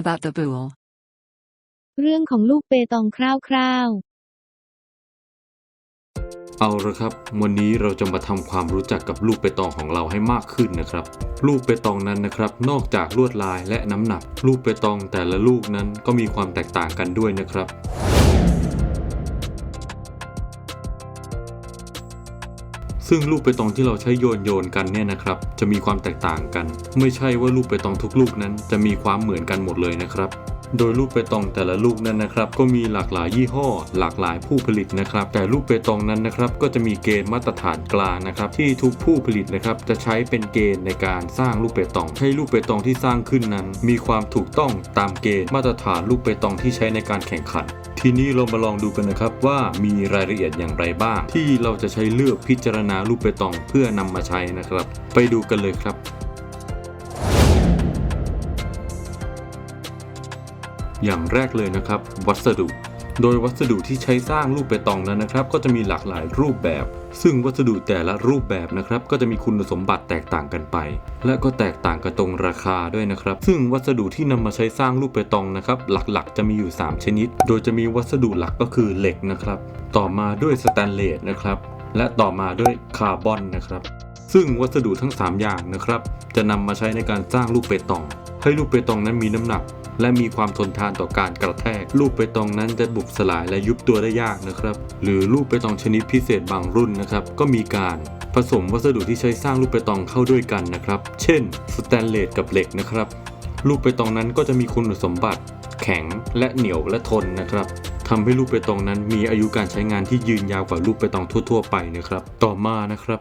about the boule. เรื่องของลูกเปตองคร่าวๆ เอาละครับ วันนี้เราจะมาทำความรู้จักกับลูกเปตองของเราให้มากขึ้นนะครับ ลูกเปตองนั้นนะครับ นอกจากลวดลายและน้ำหนัก ลูกเปตองแต่ละลูกนั้นก็มีความแตกต่างกันด้วยนะครับ ซึ่งลูกเปตองที่เราใช้โยนโยนกันเนี่ยนะครับ จะมีความแตกต่างกัน ไม่ใช่ว่าลูกเปตองทุกลูกนั้นจะมีความเหมือนกันหมดเลยนะครับ โดยลูกเปตองแต่ละลูกนั้นนะครับก็มีหลากหลายยี่ห้อ หลากหลายผู้ผลิตนะครับ แต่ลูกเปตองนั้นนะครับก็จะมีเกณฑ์มาตรฐานกลางนะครับที่ทุกผู้ผลิตนะครับจะใช้เป็นเกณฑ์ในการสร้างลูกเปตอง ให้ลูกเปตองที่สร้างขึ้นนั้น มีความถูกต้องตามเกณฑ์มาตรฐานลูกเปตองที่ใช้ในการแข่งขัน ทีนี้เรามาลองดูกันนะครับว่ามีรายละเอียดอย่างไรบ้าง ที่เราจะใช้เลือกพิจารณาลูกเปตองเพื่อนำมาใช้นะครับ ไปดูกันเลยครับ อย่างแรกเลยนะครับ วัสดุ โดยวัสดุที่ใช้สร้างรูปเปตองนั้นนะครับ ก็จะมีหลากหลายรูปแบบ ซึ่งวัสดุแต่ละรูปแบบนะครับ ก็จะมีคุณสมบัติแตกต่างกันไป และก็แตกต่างกันตรงราคาด้วยนะครับ ซึ่งวัสดุที่นำมาใช้สร้างรูปเปตองนะครับ หลักๆ จะมีอยู่ 3 ชนิด โดยจะมีวัสดุหลักก็คือเหล็กนะครับ ต่อมาด้วยสแตนเลสนะครับ และต่อมาด้วยคาร์บอนนะครับซึ่งวัสดุทั้ง 3 อย่างนะครับ จะนำมาใช้ในการสร้างลูกเปตอง ให้ลูกเปตองนั้นมีน้ำหนัก และมีความทนทานต่อการกระแทก ลูกเปตองนั้นจะบุบสลายและยุบตัวได้ยากนะครับ หรือลูกเปตองชนิดพิเศษบางรุ่นนะครับ ก็มีการผสมวัสดุที่ใช้สร้างลูกเปตองเข้าด้วยกันนะครับ เช่น สแตนเลสกับเหล็กนะครับ ลูกเปตองนั้นก็จะมีคุณสมบัติ แข็งและเหนียวและทนนะครับทำให้ลูกเปตองนั้นมีอายุการใช้งานที่ยืนยาวกว่าลูกเปตองทั่ว ๆ ไปนะครับ ต่อมานะครับ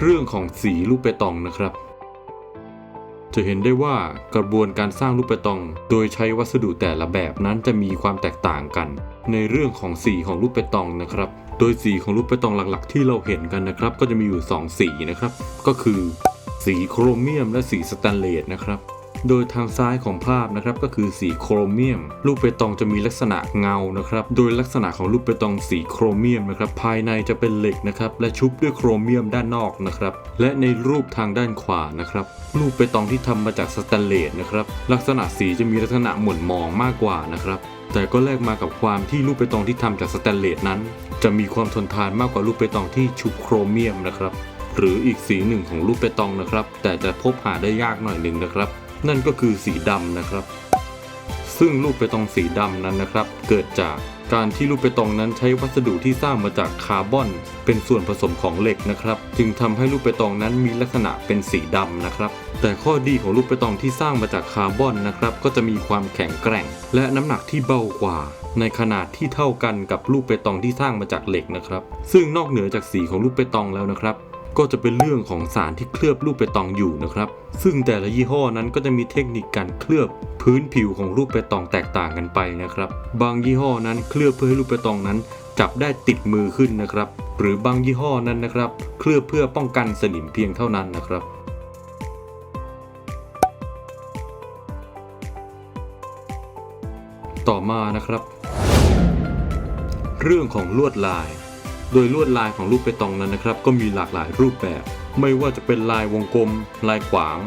เรื่องของสีลูกเปตองนะครับ จะเห็นได้ว่ากระบวนการสร้างลูกเปตอง โดยใช้วัสดุแต่ละแบบนั้นจะมีความแตกต่างกัน ในเรื่องของสีของลูกเปตองนะครับ โดยสีของลูกเปตองหลักๆ ที่เราเห็นกันนะครับ ก็จะมีอยู่ 2 สีนะครับ ก็คือ สีโครเมียมและสีสแตนเลสนะครับ โดยทางซ้ายของภาพนะครับก็คือสีโครเมียม ลูกเปตองจะมีลักษณะเงานะครับ โดยลักษณะของลูกเปตองสีโครเมียมนะครับภายในจะเป็นเหล็กนะครับและชุบด้วยโครเมียมด้านนอกนะครับและในรูปทางด้านขวานะครับลูกเปตองที่ทำมาจากสแตนเลสนะครับลักษณะสีจะมีลักษณะหม่นหมองมากกว่านะครับแต่ก็แลกมากับความที่ลูกเปตองที่ทำจากสแตนเลสนั้น จะมีความทนทานมากกว่าลูกเปตองที่ชุบโครเมียมนะครับหรืออีกสีหนึ่งของลูกเปตองนะครับ แต่จะพบหาได้ยากหน่อยหนึ่งนะครับ นั่นก็คือสีดำนะครับ ซึ่งลูกเปตองสีดำนั้นนะครับ เกิดจากการที่ลูกเปตองนั้นใช้วัสดุที่สร้างมาจากคาร์บอน เป็นส่วนผสมของเหล็กนะครับ จึงทำให้ลูกเปตองนั้นมีลักษณะเป็นสีดำนะครับ แต่ข้อดีของลูกเปตองที่สร้างมาจากคาร์บอนนะครับ ก็จะมีความแข็งแกร่ง และน้ำหนักที่เบากว่า ในขนาดที่เท่ากันกับลูกเปตองที่สร้างมาจากเหล็กนะครับ ซึ่งนอกเหนือจากสีของลูกเปตองแล้วนะครับ ก็จะเป็นเรื่องของสารที่เคลือบลูกเปตองอยู่นะครับ ซึ่งแต่ละยี่ห้อนั้นก็จะมีเทคนิคการเคลือบพื้นผิวของลูกเปตองแตกต่างกันไปนะครับ บางยี่ห้อนั้นเคลือบเพื่อให้ลูกเปตองนั้น จับได้ติดมือขึ้นนะครับ หรือบางยี่ห้อนั้นนะครับ เคลือบเพื่อป้องกันสนิมเพียงเท่านั้นนะครับต่อมานะครับ เรื่องของลวดลาย โดยลวดลายของลูกเปตองนั้นนะครับ ก็มีหลากหลายรูปแบบ ไม่ว่าจะเป็นลายวงกลม ลายขวาง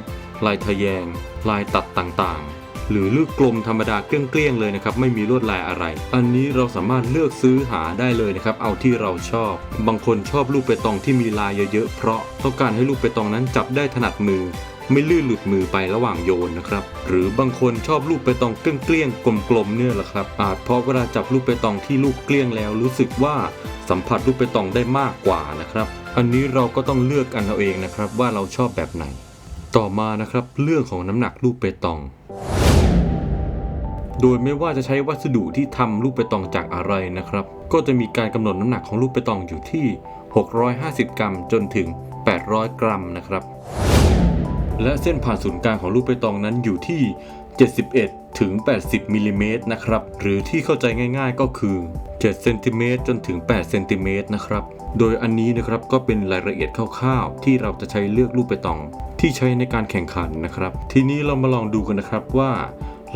ลายทะแยง ลายตัดต่างๆ หรือลูกกลมธรรมดาเกลี้ยงๆเลยนะครับ ไม่มีลวดลายอะไร อันนี้เราสามารถเลือกซื้อหาได้เลยนะครับ เอาที่เราชอบ บางคนชอบลูกเปตองที่มีลายเยอะๆ เพราะต้องการให้ลูกเปตองนั้นจับได้ถนัดมือ ไม่ลื่นหลุดมือไประหว่างโยนนะครับ หรือบางคนชอบลูกเปตองเกลี้ยงๆกลมๆเนี่ยแหละครับ อาจเพราะเวลาจับลูกเปตองที่ลูกเกลี้ยงแล้วรู้สึกว่าสัมผัสลูกเปตองได้มากกว่านะครับ อันนี้เราก็ต้องเลือกกันเอาเองนะครับว่าเราชอบแบบไหน ต่อมานะครับเรื่องของน้ำหนักลูกเปตองโดยไม่ว่าจะใช้วัสดุที่ทำลูกเปตองจากอะไรนะครับ ก็จะมีการกำหนดน้ำหนักของลูกเปตองอยู่ที่ 650 กรัมจนถึง 800 กรัมนะครับ และเส้นผ่านศูนย์กลางของลูกเปตองนั้นอยู่ที่ 71 ถึง 80มิลลิเมตรนะครับ หรือที่เข้าใจง่ายๆก็คือ7เซนติเมตรจนถึง8เซนติเมตรนะครับ โดยอันนี้นะครับก็เป็นรายละเอียดคร่าวๆ ที่เราจะใช้เลือกลูกเปตอง ที่ใช้ในการแข่งขันนะครับ ทีนี้เรามาลองดูกันนะครับว่า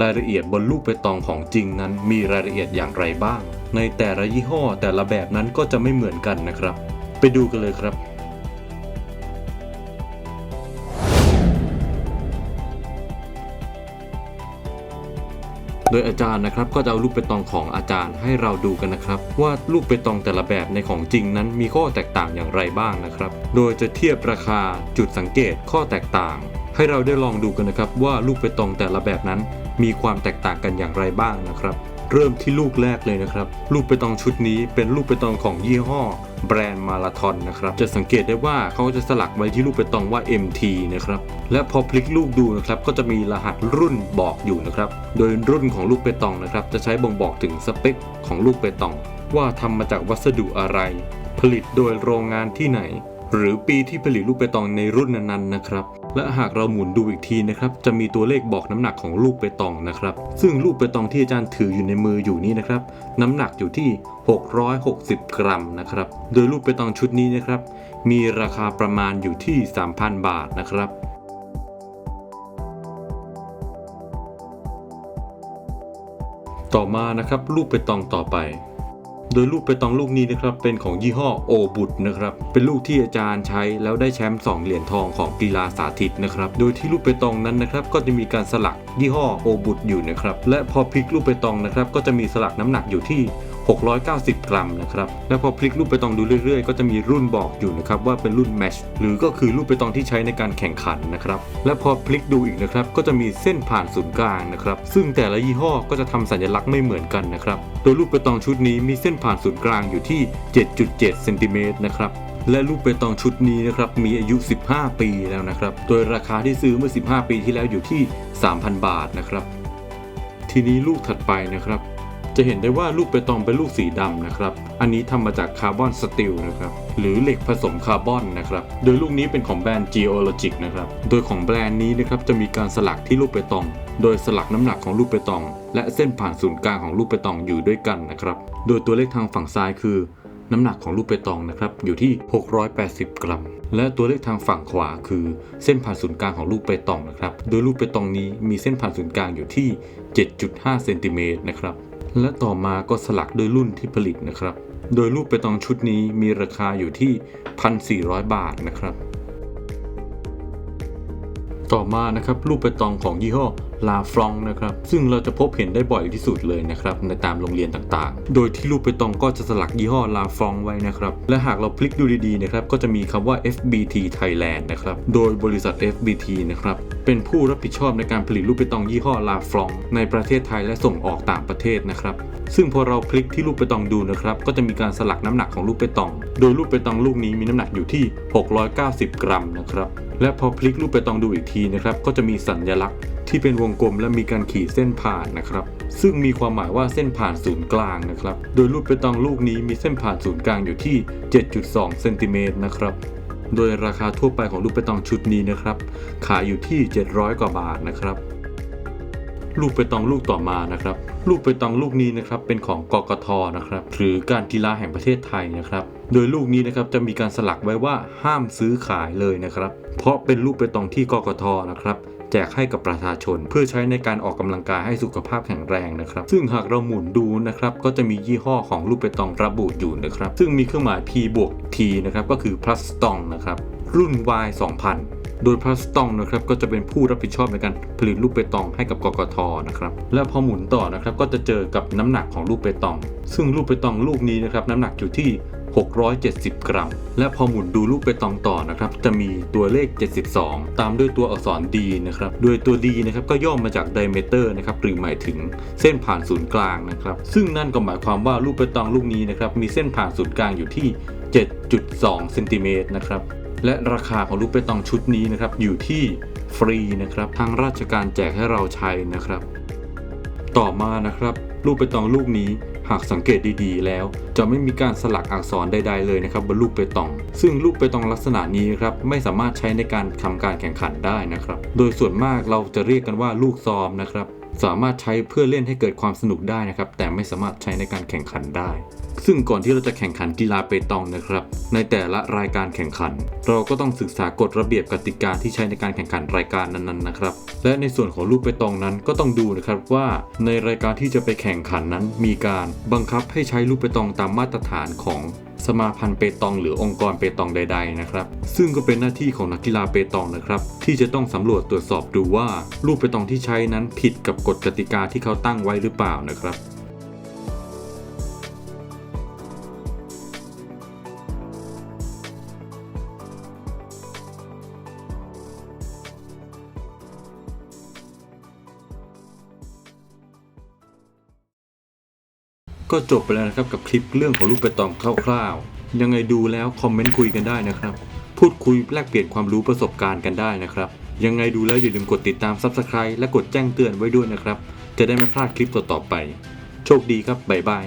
รายละเอียดบนลูกเปตองของจริงนั้นมีรายละเอียดอย่างไรบ้าง ในแต่ละยี่ห้อแต่ละแบบนั้นก็จะไม่เหมือนกันนะครับ ไปดูกันเลยครับ โดยอาจารย์นะครับก็จะเอาลูกเปตองของอาจารย์ให้เราดูกันนะครับ ว่าลูกเปตองแต่ละแบบในของจริงนั้นมีข้อแตกต่างอย่างไรบ้างนะครับ โดยจะเทียบราคาจุดสังเกตข้อแตกต่าง ให้เราได้ลองดูกันนะครับว่าลูกเปตองแต่ละแบบนั้น มีความแตกต่างกันอย่างไรบ้างนะครับ เริ่มที่ลูกแรกเลยนะครับ ลูกเปตองชุดนี้เป็นลูกเปตองของยี่ห้อแบรนด์มาราธอนนะครับ จะสังเกตได้ว่าเขาจะสลักไว้ที่ลูกเปตองว่า MT นะครับ และพอพลิกลูกดูนะครับ ก็จะมีรหัสรุ่นบอกอยู่นะครับ โดยรุ่นของลูกเปตองนะครับ จะใช้บ่งบอกถึงสเปคของลูกเปตอง ว่าทำมาจากวัสดุอะไร ผลิตโดยโรงงานที่ไหน หรือปีที่ผลิตลูกเปตองในรุ่นนั้นๆนะครับ และหากเราหมุนดูอีกทีนะครับ จะมีตัวเลขบอกน้ำหนักของลูกเปตองนะครับ ซึ่งลูกเปตองที่อาจารย์ถืออยู่ในมืออยู่นี้นะครับ น้ำหนักอยู่ที่ 660 กรัมนะครับ โดยลูกเปตองชุดนี้นะครับ มีราคาประมาณอยู่ที่ 3,000 บาทนะครับต่อมานะครับลูกเปตองต่อไป โดยลูกเปตองลูกนี้นะครับเป็นของยี่ห้อโอบุตนะครับเป็นลูกที่อาจารย์ใช้แล้วได้แชมป์2เหรียญทองของกีฬาสาธิตนะครับโดยที่ลูกเปตองนั้นนะครับก็จะมีการสลักยี่ห้อโอบุตอยู่นะครับและพอพลิกลูกเปตองนะครับก็จะมีสลักน้ำหนักอยู่ที่ 690 กรัมนะครับและพอพลิกลูกเปตองดูเรื่อยๆ ก็จะมีรุ่นบอกอยู่นะครับว่าเป็นรุ่นแมชหรือก็คือลูกเปตองที่ใช้ในการแข่งขันนะครับและพอพลิกดูอีกนะครับก็จะมีเส้นผ่านศูนย์กลางนะครับซึ่งแต่ละยี่ห้อก็จะทำสัญลักษณ์ไม่เหมือนกันนะครับโดยลูกเปตองชุดนี้มีเส้นผ่านศูนย์กลางอยู่ที่ 7.7 เซนติเมตรนะครับและลูกเปตองชุดนี้นะครับมีอายุ 15 ปีแล้วนะครับ โดยราคาที่ซื้อเมื่อ 15 ปีที่แล้วอยู่ที่ 3,000 บาทนะครับ ทีนี้ลูกถัดไปนะครับ จะเห็นได้ว่าลูกเปตองเป็นลูกสีดำนะครับ อันนี้ทำมาจากคาร์บอนสตีลนะครับ หรือเหล็กผสมคาร์บอนนะครับ โดยลูกนี้เป็นของแบรนด์ Geologic นะครับ โดยของแบรนด์นี้นะครับจะมีการสลักที่ลูกเปตอง โดยสลักน้ำหนักของลูกเปตอง และเส้นผ่านศูนย์กลางของลูกเปตองอยู่ด้วยกันนะครับ โดยตัวเลขทางฝั่งซ้ายคือน้ำหนักของลูกเปตองนะครับอยู่ที่ 680 กรัม และตัวเลขทางฝั่งขวาคือเส้นผ่านศูนย์กลางของลูกเปตองนะครับ โดยลูกเปตองนี้มีเส้นผ่านศูนย์กลางอยู่ที่ 7.5 เซนติเมตรนะครับ และต่อมาก็สลักโดยรุ่นที่ผลิตนะครับ โดยลูกเปตองชุดนี้มีราคาอยู่ที่ 1,400 บาทนะครับ ต่อมานะครับลูกเปตองของยี่ห้อ ลาฟรองนะครับ ซึ่งเราจะพบเห็นได้บ่อยที่สุดเลยนะครับ ในตามโรงเรียนต่างๆ โดยที่ลูกเปตองก็จะสลักยี่ห้อลาฟรองไว้นะครับ และหากเราพลิกดูดีๆนะครับ ก็จะมีคำว่า FBT Thailand นะครับ โดยบริษัท FBT นะครับ เป็นผู้รับผิดชอบในการผลิตลูกเปตองยี่ห้อลาฟรองในประเทศไทยและส่งออกต่างประเทศนะครับ ซึ่งพอเราคลิกที่ลูกเปตองดูนะครับ ก็จะมีการสลักน้ำหนักของลูกเปตอง โดยลูกเปตองลูกนี้มีน้ำหนักอยู่ที่ 690 กรัมนะครับ และพอพลิกลูกเปตองดูอีกทีนะครับ ก็จะมีสัญลักษณ์ ที่เป็นวงกลมและมีการขีดเส้นผ่านนะครับ ซึ่งมีความหมายว่าเส้นผ่านศูนย์กลางนะครับ โดยลูกเปตองลูกนี้มีเส้นผ่านศูนย์กลางอยู่ที่ 7.2 เซนติเมตรนะครับ โดยราคาทั่วไปของลูกเปตองชุดนี้นะครับ ขายอยู่ที่ 700 กว่าบาทนะครับ ลูกเปตองลูกต่อมานะครับ ลูกเปตองลูกนี้นะครับเป็นของกกทนะครับ หรือการกีฬาแห่งประเทศไทยนะครับโดยลูกนี้นะครับจะมีการสลักไว้ว่าห้ามซื้อขายเลยนะครับ เพราะเป็นลูกเปตองที่กกทนะครับ แจกให้กับประชาชน เพื่อใช้ในการออกกำลังกายให้สุขภาพแข็งแรงนะครับ ซึ่งหากเราหมุนดูนะครับก็จะมียี่ห้อของลูกเปตองระบุอยู่นะครับ ซึ่งมีเครื่องหมาย P บวก T นะครับก็คือ plus ตองนะครับรุ่น Y 2000โดยพลัสตองนะครับก็จะเป็นผู้รับผิดชอบในการผลิตลูกเปตองให้กับกกทนะครับและพอหมุนต่อนะครับก็จะเจอกับน้ำหนักของลูกเปตอง ซึ่งลูกเปตองลูกนี้นะครับน้ำหนักอยู่ที่ 670 กรัม และพอหมุนดูลูกเปตองต่อนะครับ จะมีตัวเลข 72 ตามด้วยตัวอักษร D นะครับ โดยตัว D นะครับก็ย่อมาจาก diameter นะครับ หรือหมายถึงเส้นผ่านศูนย์กลางนะครับ ซึ่งนั่นก็หมายความว่าลูกเปตองลูกนี้นะครับ มีเส้นผ่านศูนย์กลางอยู่ที่ 7.2 เซนติเมตรนะครับ และราคาของลูกเปตองชุดนี้นะครับ อยู่ที่ฟรีนะครับ ทางราชการแจกให้เราใช้นะครับ ต่อมานะครับ ลูกเปตองลูกนี้ หากสังเกตดีๆ แล้ว จะไม่มีการสลักอักษรใดๆเลยนะครับบนลูกเปตอง ซึ่งลูกเปตองลักษณะนี้ครับไม่สามารถใช้ในการทำการแข่งขันได้นะครับ โดยส่วนมากเราจะเรียกกันว่าลูกซอมนะครับ สามารถใช้เพื่อเล่นให้เกิดความสนุกได้นะครับ แต่ไม่สามารถใช้ในการแข่งขันได้ ซึ่งก่อนที่เราจะแข่งขันกีฬาเปตองนะครับ ในแต่ละรายการแข่งขัน เราก็ต้องศึกษากฎระเบียบกติกาที่ใช้ในการแข่งขันรายการนั้นๆนะครับ และในส่วนของลูกเปตองนั้นก็ต้องดูนะครับว่า ในรายการที่จะไปแข่งขันนั้นมีการบังคับให้ใช้ลูกเปตองตามมาตรฐานของ สมาพันธ์เปตองหรือองค์กรเปตองใด ๆ นะครับ ซึ่งก็เป็นหน้าที่ของนักกีฬาเปตองนะครับ ที่จะต้องสำรวจตรวจสอบดูว่าลูกเปตองที่ใช้นั้นผิดกับกฎกติกาที่เขาตั้งไว้หรือเปล่านะครับ ก็จบไปแล้วนะครับกับคลิปเรื่องของลูกไปตองคร่าวๆ ยังไงดูแล้วคอมเมนต์คุยกันได้นะครับ พูดคุยแลกเปลี่ยนความรู้ประสบการณ์กันได้นะครับ ยังไงดูแล้วอย่าลืมกดติดตาม Subscribe และกดแจ้งเตือนไว้ด้วยนะครับ จะได้ไม่พลาดคลิปต่อๆไป โชคดีครับบ๊ายบาย